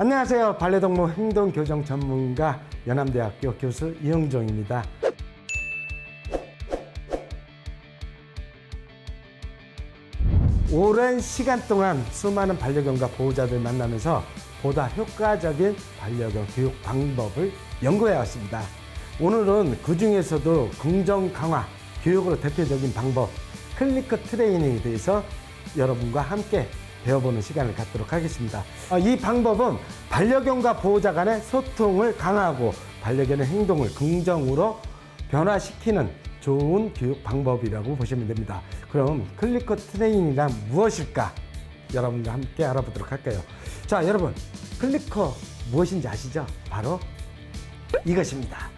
안녕하세요. 반려동물 행동 교정 전문가 연암대학교 교수 이영종입니다. 오랜 시간 동안 수많은 반려견과 보호자들 만나면서 보다 효과적인 반려견 교육 방법을 연구해 왔습니다. 오늘은 그 중에서도 긍정 강화 교육으로 대표적인 방법 클리커 트레이닝에 대해서 여러분과 함께 배워보는 시간을 갖도록 하겠습니다. 어, 이 방법은 반려견과 보호자 간의 소통을 강화하고 반려견의 행동을 긍정으로 변화시키는 좋은 교육 방법이라고 보시면 됩니다. 그럼 클리커 트레이닝이란 무엇일까? 여러분과 함께 알아보도록 할까요? 자, 여러분, 클리커 무엇인지 아시죠? 바로 이것입니다.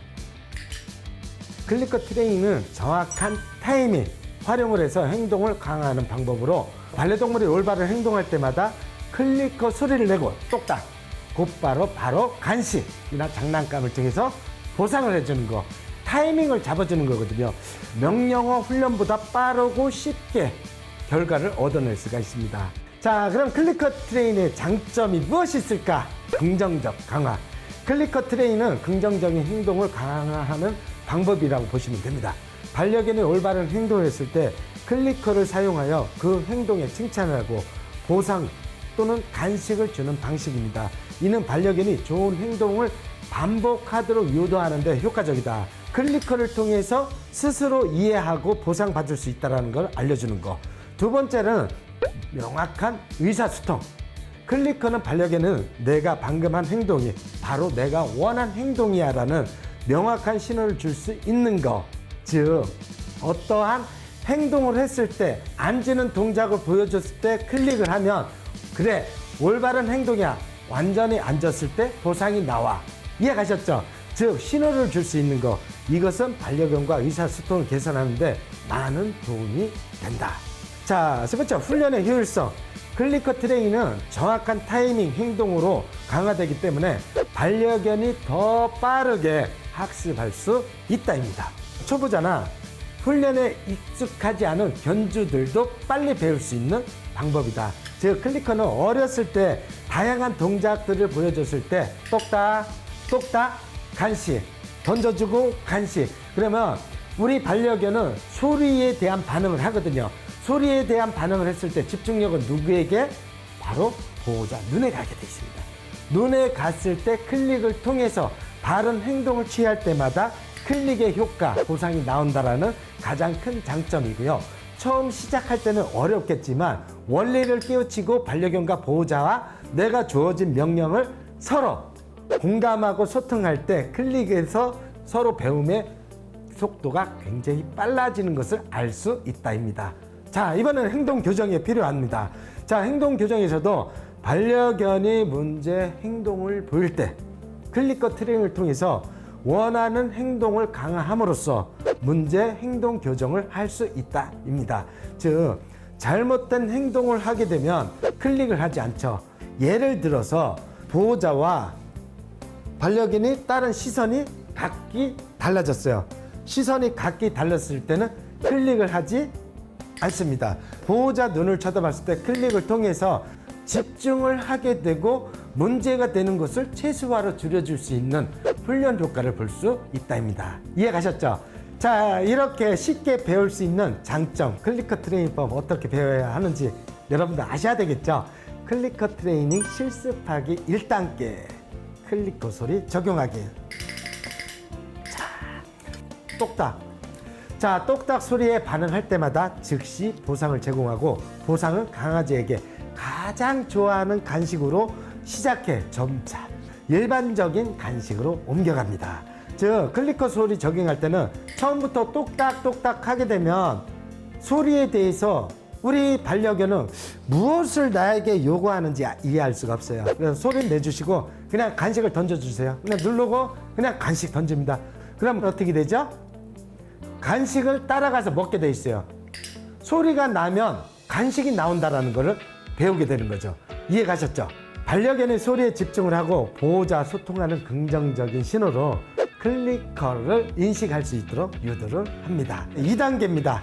클리커 트레이닝은 정확한 타이밍, 활용을 해서 행동을 강화하는 방법으로 반려동물이 올바른 행동할 때마다 클리커 소리를 내고 똑딱 곧바로 바로 간식이나 장난감을 통해서 보상을 해주는 거 타이밍을 잡아주는 거거든요. 명령어 훈련보다 빠르고 쉽게 결과를 얻어낼 수가 있습니다. 자 그럼 클리커 트레인의 장점이 무엇이 있을까? 긍정적 강화. 클리커 트레인은 긍정적인 행동을 강화하는 방법이라고 보시면 됩니다. 반려견이 올바른 행동을 했을 때 클리커를 사용하여 그 행동에 칭찬을 하고 보상 또는 간식을 주는 방식입니다. 이는 반려견이 좋은 행동을 반복하도록 유도하는 데 효과적이다. 클리커를 통해서 스스로 이해하고 보상받을 수 있다는 걸 알려주는 거. 두 번째는 명확한 의사소통. 클리커는 반려견은 내가 방금 한 행동이 바로 내가 원한 행동이야 라는 명확한 신호를 줄 수 있는 거. 즉, 어떠한 행동을 했을 때 앉는 동작을 보여줬을 때 클릭을 하면 그래 올바른 행동이야. 완전히 앉았을 때 보상이 나와. 이해가셨죠? 즉 신호를 줄 수 있는 거. 이것은 반려견과 의사소통을 개선하는데 많은 도움이 된다. 자 세 번째 훈련의 효율성. 클리커 트레이닝은 정확한 타이밍 행동으로 강화되기 때문에 반려견이 더 빠르게 학습할 수 있다입니다. 초보자나 훈련에 익숙하지 않은 견주들도 빨리 배울 수 있는 방법이다. 즉 클리커는 어렸을 때 다양한 동작들을 보여줬을 때 똑딱 똑딱 간식 던져주고 간식 그러면 우리 반려견은 소리에 대한 반응을 하거든요. 소리에 대한 반응을 했을 때 집중력은 누구에게 바로 보호자 눈에 가게 돼 있습니다. 눈에 갔을 때 클릭을 통해서 바른 행동을 취할 때마다 클릭의 효과, 보상이 나온다라는 가장 큰 장점이고요. 처음 시작할 때는 어렵겠지만 원리를 깨우치고 반려견과 보호자와 내가 주어진 명령을 서로 공감하고 소통할 때 클릭에서 서로 배움의 속도가 굉장히 빨라지는 것을 알 수 있다입니다. 자, 이번에는 행동 교정이 필요합니다. 자, 행동 교정에서도 반려견이 문제 행동을 보일 때 클릭과 트레이닝을 통해서 원하는 행동을 강화함으로써 문제 행동 교정을 할 수 있다입니다. 즉 잘못된 행동을 하게 되면 클릭을 하지 않죠. 예를 들어서 보호자와 반려견이 따른 시선이 각기 달라졌어요. 시선이 각기 달랐을 때는 클릭을 하지 않습니다. 보호자 눈을 쳐다봤을 때 클릭을 통해서 집중을 하게 되고 문제가 되는 것을 최소화로 줄여줄 수 있는 훈련 효과를 볼 수 있다입니다. 이해 가셨죠? 자, 이렇게 쉽게 배울 수 있는 장점, 클리커 트레이닝법 어떻게 배워야 하는지 여러분들 아셔야 되겠죠? 클리커 트레이닝 실습하기 1단계. 클리커 소리 적용하기. 자, 똑딱. 자, 똑딱 소리에 반응할 때마다 즉시 보상을 제공하고 보상은 강아지에게 가장 좋아하는 간식으로 시작해 점차 일반적인 간식으로 옮겨갑니다. 즉 클리커 소리 적용할 때는 처음부터 똑딱똑딱 하게 되면 소리에 대해서 우리 반려견은 무엇을 나에게 요구하는지 이해할 수가 없어요. 그래서 소리를 내주시고 그냥 간식을 던져주세요. 그냥 누르고 그냥 간식 던집니다. 그럼 어떻게 되죠? 간식을 따라가서 먹게 돼 있어요. 소리가 나면 간식이 나온다라는 것을 배우게 되는 거죠. 이해 가셨죠? 반려견의 소리에 집중을 하고 보호자 소통하는 긍정적인 신호로 클리커를 인식할 수 있도록 유도를 합니다. 2단계입니다.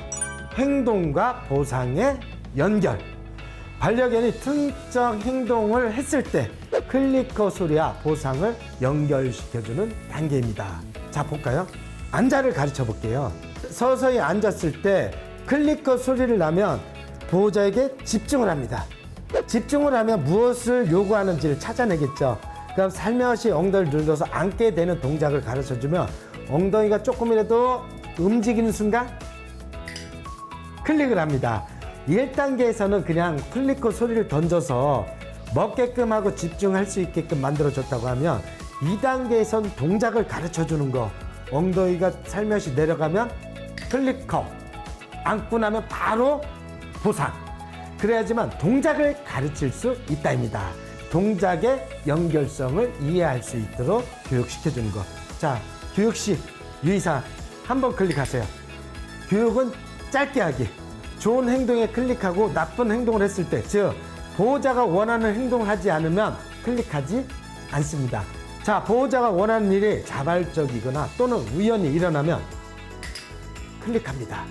행동과 보상의 연결. 반려견이 특정 행동을 했을 때 클리커 소리와 보상을 연결시켜주는 단계입니다. 자, 볼까요? 앉아를 가르쳐 볼게요. 서서히 앉았을 때 클리커 소리를 나면 보호자에게 집중을 합니다. 집중을 하면 무엇을 요구하는지를 찾아내겠죠. 그럼 살며시 엉덩이를 눌러서 앉게 되는 동작을 가르쳐 주면 엉덩이가 조금이라도 움직이는 순간 클릭을 합니다. 1단계에서는 그냥 클리커 소리를 던져서 먹게끔 하고 집중할 수 있게끔 만들어 줬다고 하면 2단계에선 동작을 가르쳐 주는 거. 엉덩이가 살며시 내려가면 클리커. 앉고 나면 바로 보상. 그래야지만 동작을 가르칠 수 있다입니다. 동작의 연결성을 이해할 수 있도록 교육시켜 주는 거. 자, 교육 시 유의사 한번 클릭하세요. 교육은 짧게 하기. 좋은 행동에 클릭하고 나쁜 행동을 했을 때, 즉, 보호자가 원하는 행동을 하지 않으면 클릭하지 않습니다. 자, 보호자가 원하는 일이 자발적이거나 또는 우연히 일어나면 클릭합니다.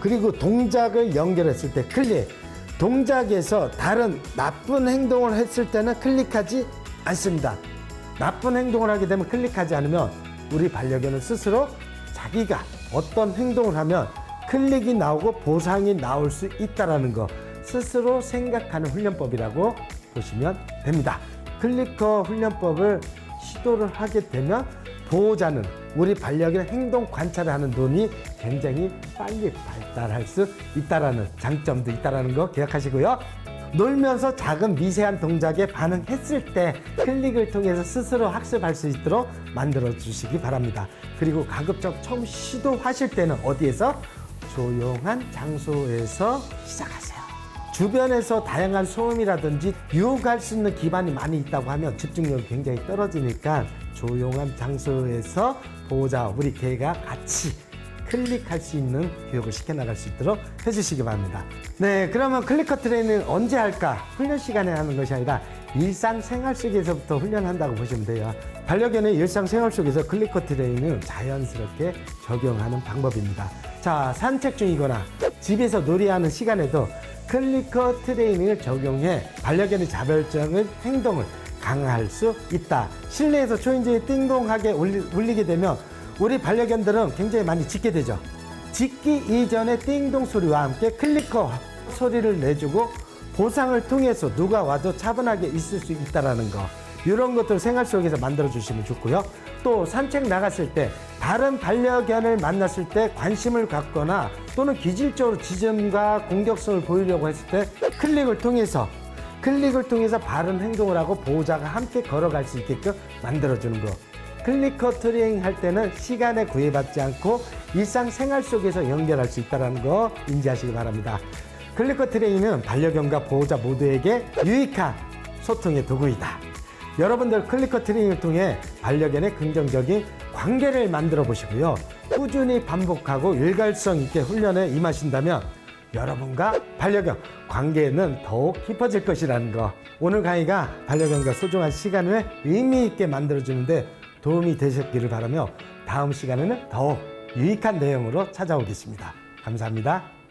그리고 동작을 연결했을 때 클릭. 동작에서 다른 나쁜 행동을 했을 때는 클릭하지 않습니다. 나쁜 행동을 하게 되면 클릭하지 않으면 우리 반려견은 스스로 자기가 어떤 행동을 하면 클릭이 나오고 보상이 나올 수 있다라는 거 스스로 생각하는 훈련법이라고 보시면 됩니다. 클리커 훈련법을 시도를 하게 되면 보호자는 우리 반려견 행동 관찰을 하는 눈이 굉장히 빨리 발달할 수 있다라는 장점도 있다라는 거 기억하시고요. 놀면서 작은 미세한 동작에 반응했을 때 클릭을 통해서 스스로 학습할 수 있도록 만들어 주시기 바랍니다. 그리고 가급적 처음 시도하실 때는 어디에서 조용한 장소에서 시작하세요. 주변에서 다양한 소음이라든지 유혹할 수 있는 기반이 많이 있다고 하면 집중력이 굉장히 떨어지니까 조용한 장소에서 보호자 우리 개가 같이 클릭할 수 있는 교육을 시켜나갈 수 있도록 해주시기 바랍니다. 네, 그러면 클리커 트레이닝 언제 할까? 훈련 시간에 하는 것이 아니라 일상생활 속에서부터 훈련한다고 보시면 돼요. 반려견의 일상생활 속에서 클리커 트레이닝을 자연스럽게 적용하는 방법입니다. 자, 산책 중이거나 집에서 놀이하는 시간에도 클리커 트레이닝을 적용해 반려견의 자발적인 행동을 강화할 수 있다. 실내에서 초인종이 띵동하게 울리, 울리게 되면 우리 반려견들은 굉장히 많이 짖게 되죠. 짖기 이전에 띵동 소리와 함께 클리커 소리를 내주고 보상을 통해서 누가 와도 차분하게 있을 수 있다라는 거. 이런 것들 생활 속에서 만들어 주시면 좋고요. 또 산책 나갔을 때 다른 반려견을 만났을 때 관심을 갖거나 또는 기질적으로 지점과 공격성을 보이려고 했을 때 클릭을 통해서 클릭을 통해서 바른 행동을 하고 보호자가 함께 걸어갈 수 있게끔 만들어주는 거. 클리커 트레이닝 할 때는 시간에 구애받지 않고 일상생활 속에서 연결할 수 있다는 거 인지하시기 바랍니다. 클리커 트레이닝은 반려견과 보호자 모두에게 유익한 소통의 도구이다. 여러분들 클리커 트레이닝을 통해 반려견의 긍정적인 관계를 만들어 보시고요. 꾸준히 반복하고 일관성 있게 훈련에 임하신다면 여러분과 반려견 관계는 더욱 깊어질 것이라는 거. 오늘 강의가 반려견과 소중한 시간을 의미 있게 만들어주는데 도움이 되셨기를 바라며 다음 시간에는 더욱 유익한 내용으로 찾아오겠습니다. 감사합니다.